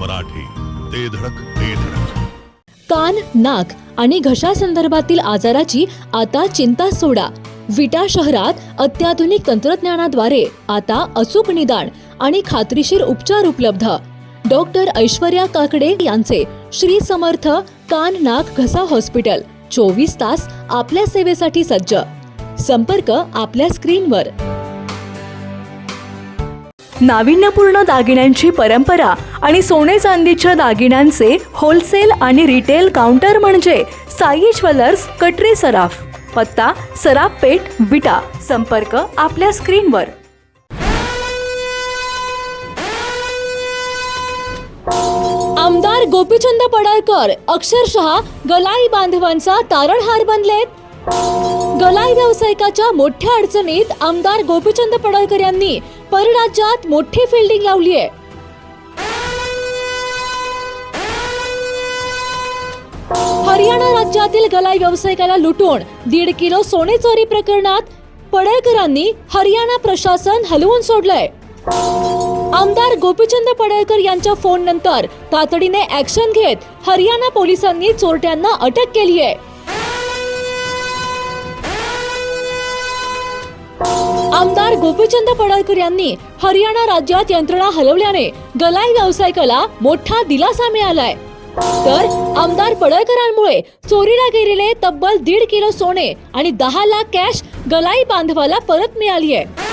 मराठी ते धडक ते धडक. कान नाक आणि घशासंदर्भातील आजाराची आता चिंता सोडा. विटा शहरात अत्याधुनिक तंत्रज्ञानाद्वारे आता अचूक निदान आणि खात्रीशीर उपचार उपलब्ध. डॉक्टर ऐश्वर्या काकडे यांचे श्री समर्थ कान नाक घसा हॉस्पिटल चोवीस तास आपल्या सेवेसाठी सज्ज. संपर्क आपल्या स्क्रीनवर. नाविन्यपूर्ण दागिन्यांची परंपरा आणि सोने चांदीच्या दागिन्यांचे होलसेल आणि रिटेल काउंटर म्हणजे साई ज्वेलर्स कटरे सराफ पत्ता सराफ पेठ विटा. संपर्क आपल्या स्क्रीनवर. आमदार गोपीचंद पडाळकर अक्षरशः गलाई बांधवांचा तारणहार बनलेत. गलाई व्यावसायिकाच्या मोठ्या अडचणीत आमदार गोपीचंद पडळकर यांनी परराज्यात मोठी फिल्डिंग लावली आहे हरियाणा राज्यातील गलाई व्यावसायिकाला लुटून दीड किलो सोने चोरी प्रकरणात पडळकरांनी हरियाणा प्रशासन हलवून सोडलंय. आमदार गोपीचंद पडळकर यांच्या फोन नंतर तातडीने ऍक्शन घेत हरियाणा पोलिसांनी चोरट्यांना अटक केली आहे. आमदार गोपीचंद पडळकर यांनी हरियाणा राज्यात यंत्रणा हलवल्याने गलाई व्यावसायिकाला मोठा दिलासा मिळालाय. तर आमदार पडळकरांमुळे चोरीला गेलेले तब्बल दीड किलो सोने आणि दहा लाख कॅश गलाई बांधवाला परत मिळाली आहे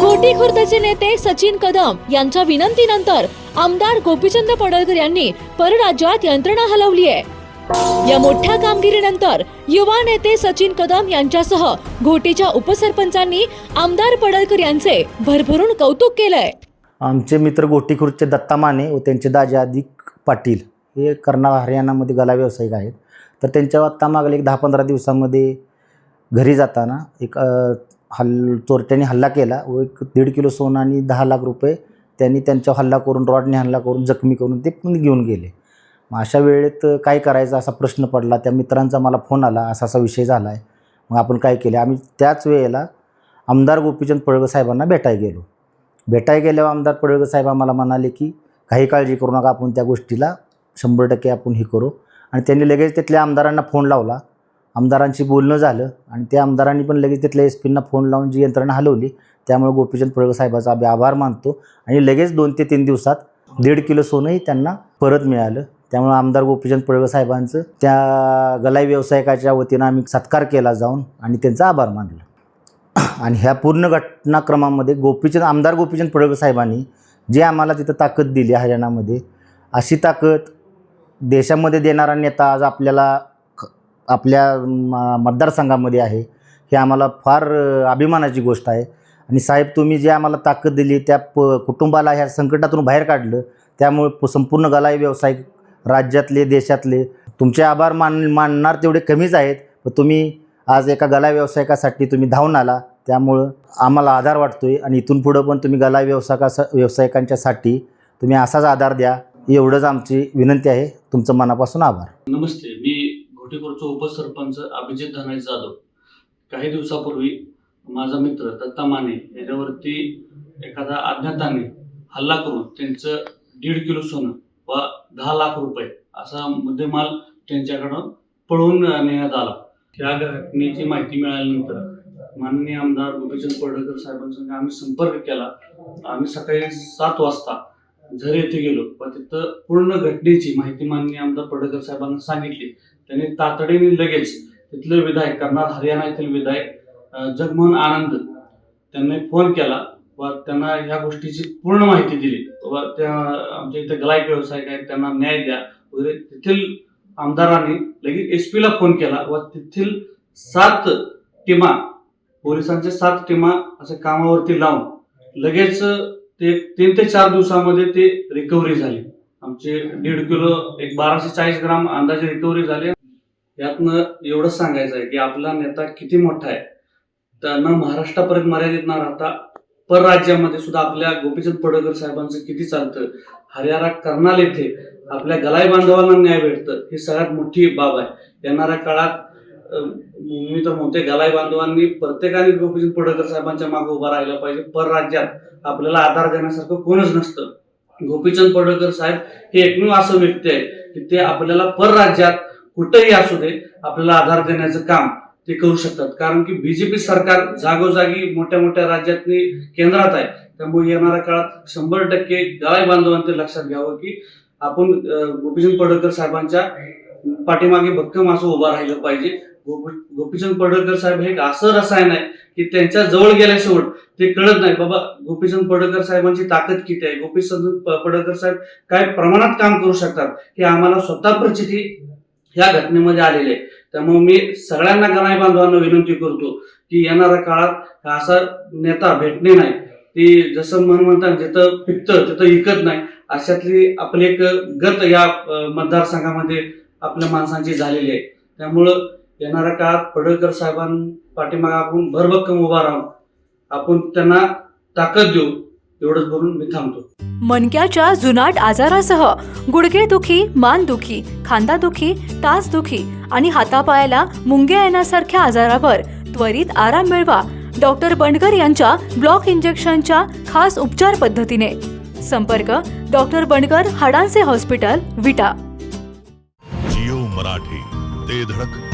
घोटी खुर्दचे नेते सचिन कदम यांच्या विनंतीनंतर आमदार गोपीचंद पडळकर यांनी परराज्यात यंत्रणा हलवली आहे या मोठ्या कामगिरीनंतर युवा नेते सचिन कदम यांच्यासह घोटीच्या उपसरपंचांनी आमदार पडळकर यांचे भरभरून कौतुक केलंय. आमचे मित्र गोटीखुर्दचे दत्ता माने व त्यांचे दाजी अधिक पाटील हे कर्नाळ हरियाणामध्ये गला व्यावसायिक आहेत. तर त्यांच्या आत्ता मागले एक दहा पंधरा दिवसामध्ये घरी जाताना एक हल चोरट्याने हल्ला केला व एक दीड किलो सोनं आणि दहा लाख रुपये त्यांनी त्यांच्यावर हल्ला करून रॉडने हल्ला करून जखमी करून ते पण घेऊन गेले. मग अशा वेळेत काय करायचं असा प्रश्न पडला त्या मित्रांचा मला फोन आला असा असा विषय झाला आहे मग आपण काय केले आम्ही त्याच वेळेला आमदार गोपीचंद पडळकर साहेबांना भेटायला गेलो. भेटाय गेल्यावर आमदार पडळकर साहेब आम्हाला म्हणाले की काही काळजी करू नका आपण त्या गोष्टीला शंभर टक्के आपण हे करू. आणि त्यांनी लगेच तिथल्या आमदारांना फोन लावला. आमदारांशी बोलणं झालं आणि त्या आमदारांनी पण लगेच तिथल्या एस पींना फोन लावून जी यंत्रणा हलवली त्यामुळे गोपीचंद पडळकर साहेबाचा आम्ही आभार मानतो आणि लगेच दोन ते तीन दिवसात दीड किलो सोनंही त्यांना परत मिळालं. त्यामुळे आमदार गोपीचंद पडळकर साहेबांचं त्या गलाई व्यावसायिकाच्या वतीनं आम्ही सत्कार केला जाऊन आणि त्यांचा आभार मानला. आणि ह्या पूर्ण घटनाक्रमामध्ये गोपीचंद आमदार गोपीचंद पडळकर साहेबांनी जे आम्हाला तिथं ताकद दिली हरियाणामध्ये अशी ताकद देशामध्ये देणारा नेता आज आपल्याला आपल्या म- मतदारसंघामध्ये आहे हे आम्हाला फार अभिमानाची गोष्ट आहे. आणि साहेब तुम्ही जे आम्हाला ताकद दिली त्या प कुटुंबाला ह्या संकटातून बाहेर काढलं त्यामुळे प- संपूर्ण गलाई व्यावसायिक राज्यातले देशातले तुमचे आभार मान मानणार तेवढे कमीच आहेत पण तुम्ही आज एका गला व्यावसायिकासाठी तुम्ही धावून आला त्यामुळं आम्हाला आधार वाटतोय आणि इथून पुढं पण तुम्ही गला व्यवसायका व्यावसायिकांच्यासाठी तुम्ही असाच आधार द्या एवढंच आमची विनंती आहे. तुमचं मनापासून आभार. नमस्ते मी घोटेपूरचा उपसरपंच अभिजित धनाजी जाधव. काही दिवसापूर्वी माझा मित्र दत्ता माने याच्यावरती एखादा अज्ञाताने हल्ला करून त्यांचं दीड किलो सोनं व दहा लाख रुपये असा मुद्देमाल त्यांच्याकडं पळवून नेण्यात आला. त्या घटनेची माहिती मिळाल्यानंतर माननीय आमदार गोपीचंद पडळकर साहेबांसंग आम्ही संपर्क केला. आम्ही सकाळी सात वाजता झर येथे गेलो व तिथं पूर्ण घटनेची माहिती माननीय आमदार पडळकर साहेबांना सांगितली. त्यांनी तातडीने लगेच तिथले विधायक कर्नाल हरियाणा येथील विधायक जगमोहन आनंद त्यांनी फोन केला व त्यांना ह्या गोष्टीची पूर्ण माहिती दिली. व त्या आमच्या इथे गलायक व्यावसायिक आहेत त्यांना न्याय द्या वगैरे. तेथील आमदारांनी लगेच एस पीला फोन केला व तेथील सात टीमा पोलिसांच्या सात टीमा असे कामावरती लावून लगेच ते तीन ते चार दिवसामध्ये ते रिकव्हरी झाली. आमचे दीड किलो एक बाराशे चाळीस ग्राम अंदाजे रिकव्हरी झाली. यातनं एवढंच सांगायचं आहे की आपला नेता किती मोठा आहे त्यांना महाराष्ट्रापर्यंत मर्यादित न राहता परराज्यामध्ये सुद्धा आपल्या गोपीचंद पडळकर साहेबांचं किती चालतं? हरियाणा कर्नाल येथे आपल्या गलाई बांधवांना न्याय भेटतं ही सगळ्यात मोठी बाब आहे. येणाऱ्या काळात मी तर म्हणते गलाई बांधवांनी प्रत्येकाने गोपीचंद पडळकर साहेबांच्या मागे उभा राहिला पाहिजे. परराज्यात आपल्याला आधार देण्यासारखं कोणच नसतं. गोपीचंद पडळकर साहेब हे एकमेव असं व्यक्ती आहे की ते आपल्याला परराज्यात कुठेही असू दे आपल्याला आधार देण्याचं काम ते करू शकतात. कारण की बीजेपी सरकार जागोजागी मोठ्या मोठ्या राज्यातनी केंद्रात आहे. त्यामुळे येणाऱ्या काळात शंभर टक्के गाय बांधवांनी लक्षात घ्यावं की आपण गोपीचंद पडळकर साहेबांच्या पाठीमागे भक्कम असं उभा राहिलं पाहिजे. गोपीचंद पडळकर साहेब हे एक असं रसायन आहे की त्यांच्या जवळ गेल्याशिवाय ते कळत नाही बाबा गोपीचंद पडळकर साहेबांची ताकद किती आहे? गोपीचंद पडळकर साहेब काय प्रमाणात काम करू शकतात? हे आम्हाला स्वतः प्रचिती या घटनेमध्ये आलेले आहे. त्यामुळे मी सगळ्यांना गणाई बांधवांना विनंती करतो की येणाऱ्या काळात असा नेता भेटणे नाही. ती जसं मन म्हणतात जिथं पिकतं तिथं इकत नाही. अशातली आपली एक गत या मतदारसंघामध्ये आपल्या माणसांची झालेली आहे. त्यामुळं येणाऱ्या काळात पडळकर साहेबां पाठीमागे आपण भरभक्कम उभा राहून आपण त्यांना ताकद देऊ. एवढंच बोलून मी थांबतो. मणक्याच्या जुनाट आजारासह गुडघेदुखी मानदुखी खांदादुखी टाचदुखी आणि हातापायाला मुंग्या येण्यासारख्या आजारावर त्वरित आराम मिळवा डॉक्टर बंडकर यांच्या ब्लॉक इंजेक्शनच्या खास उपचार पद्धतीने. संपर्क डॉक्टर बंडकर हाडांचे हॉस्पिटल विटा. जिओ मराठी ते धडक ते धडक.